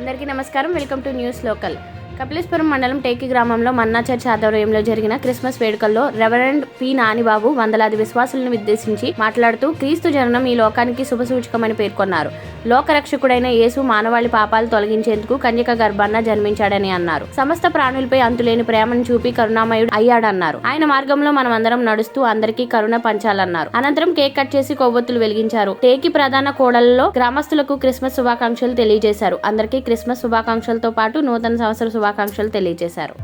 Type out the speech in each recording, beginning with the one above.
అందరికీ నమస్కారం. Welcome to news local. Kapileswaram మండలం టేకి గ్రామంలో మన్నా చర్చ్ ఆధ్వర్యంలో జరిగిన క్రిస్మస్ వేడుకల్లో రెవరెండ్ పి నానిబాబు వందలాది విశ్వాసులను ఉద్దేశించి మాట్లాడుతూ క్రీస్తు జననం ఈ లోకానికి శుభసూచకమని పేర్కొన్నారు. లోకరక్షకుడైన యేసు మానవాళి పాపాలు తొలగించేందుకు కన్యక గర్భాన్న జన్మించాడని అన్నారు. సమస్త ప్రాణులపై అంతులేని ప్రేమను చూపి కరుణామయుడు అయ్యాడన్నారు. ఆయన మార్గంలో మనం అందరం నడుస్తూ అందరికీ కరుణ పంచాలన్నారు. అనంతరం కేక్ కట్ చేసి కొవ్వొత్తులు వెలిగించారు. టేకి ప్రధాన కోడలలో గ్రామస్తులకు క్రిస్మస్ శుభాకాంక్షలు తెలియజేశారు. అందరికీ క్రిస్మస్ శుభాకాంక్షలతో పాటు నూతన సంవత్సర శుభాకాంక్షలు తెలియజేశారు.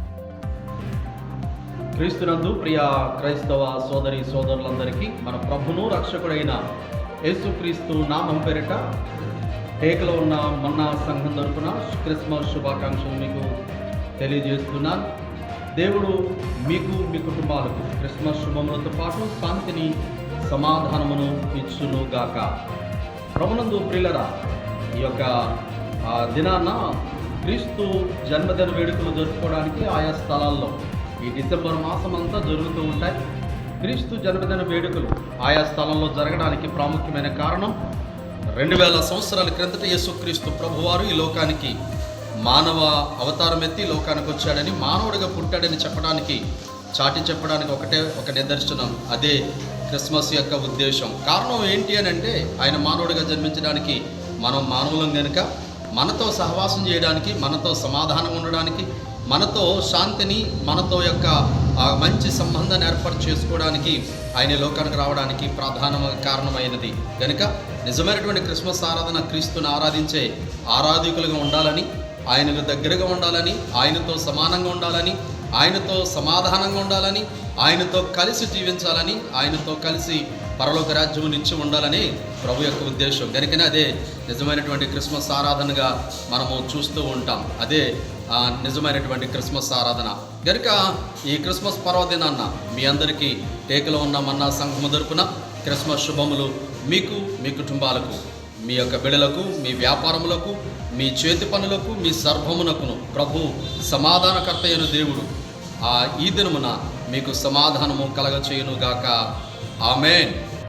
క్రీస్తునందు ప్రియ క్రైస్తవ సోదరి సోదరులందరికీ మన ప్రభును రక్షకుడైన యేసుక్రీస్తు నామం పేరిట టేకలో ఉన్న మొన్న సంఘం తరపున క్రిస్మస్ శుభాకాంక్షలు మీకు తెలియజేస్తున్నాను దేవుడు మీకు మీ కుటుంబాలకు క్రిస్మస్ శుభములతో పాటు శాంతిని సమాధానమును ఇచ్చును గాక ప్రభునందు ప్రియులరా ఈ యొక్క దినాన క్రీస్తు జన్మదిన వేడుకలు జరుపుకోవడానికి ఆయా స్థలాల్లో ఈ డిసెంబర్ మాసం అంతా జరుగుతూ ఉంటాయి. క్రీస్తు జన్మదిన వేడుకలు ఆయా స్థలంలో జరగడానికి ప్రాముఖ్యమైన కారణం రెండు వేల సంవత్సరాల క్రిందట యేసుక్రీస్తు ప్రభువారు ఈ లోకానికి మానవ అవతారం ఎత్తి ఈ లోకానికి వచ్చాడని మానవుడిగా పుట్టాడని చెప్పడానికి చాటి చెప్పడానికి ఒకటే ఒక నిదర్శనం అదే క్రిస్మస్ యొక్క ఉద్దేశం. కారణం ఏంటి అని అంటే ఆయన మానవుడిగా జన్మించడానికి మనం మానవులం కనుక మనతో సహవాసం చేయడానికి మనతో సమాధానం ఉండడానికి మనతో శాంతిని మనతో యొక్క మంచి సంబంధాన్ని ఏర్పాటు చేసుకోవడానికి ఆయన లోకానికి రావడానికి ప్రధాన కారణమైనది. కనుక నిజమైనటువంటి క్రిస్మస్ ఆరాధన క్రీస్తుని ఆరాధించే ఆరాధికులుగా ఉండాలని ఆయనకు దగ్గరగా ఉండాలని ఆయనతో సమానంగా ఉండాలని ఆయనతో సమాధానంగా ఉండాలని ఆయనతో కలిసి జీవించాలని ఆయనతో కలిసి పరలోక రాజ్యం నుంచి ఉండాలని ప్రభు యొక్క ఉద్దేశం. కనుకనే అదే నిజమైనటువంటి క్రిస్మస్ ఆరాధనగా మనము చూస్తూ ఉంటాం. అదే నిజమైనటువంటి క్రిస్మస్ ఆరాధన. కనుక ఈ క్రిస్మస్ పర్వదినాన్న మీ అందరికీ టేకలో ఉన్న మన్నా సంఘము తరపున క్రిస్మస్ శుభములు మీకు మీ కుటుంబాలకు మీ యొక్క బిడలకు మీ వ్యాపారములకు మీ చేతి పనులకు మీ సర్వమునకును ప్రభు సమాధానకర్త అయిన దేవుడు ఆ ఈ దినమున మీకు సమాధానము కలగచేయునుగాక. ఆమెన్.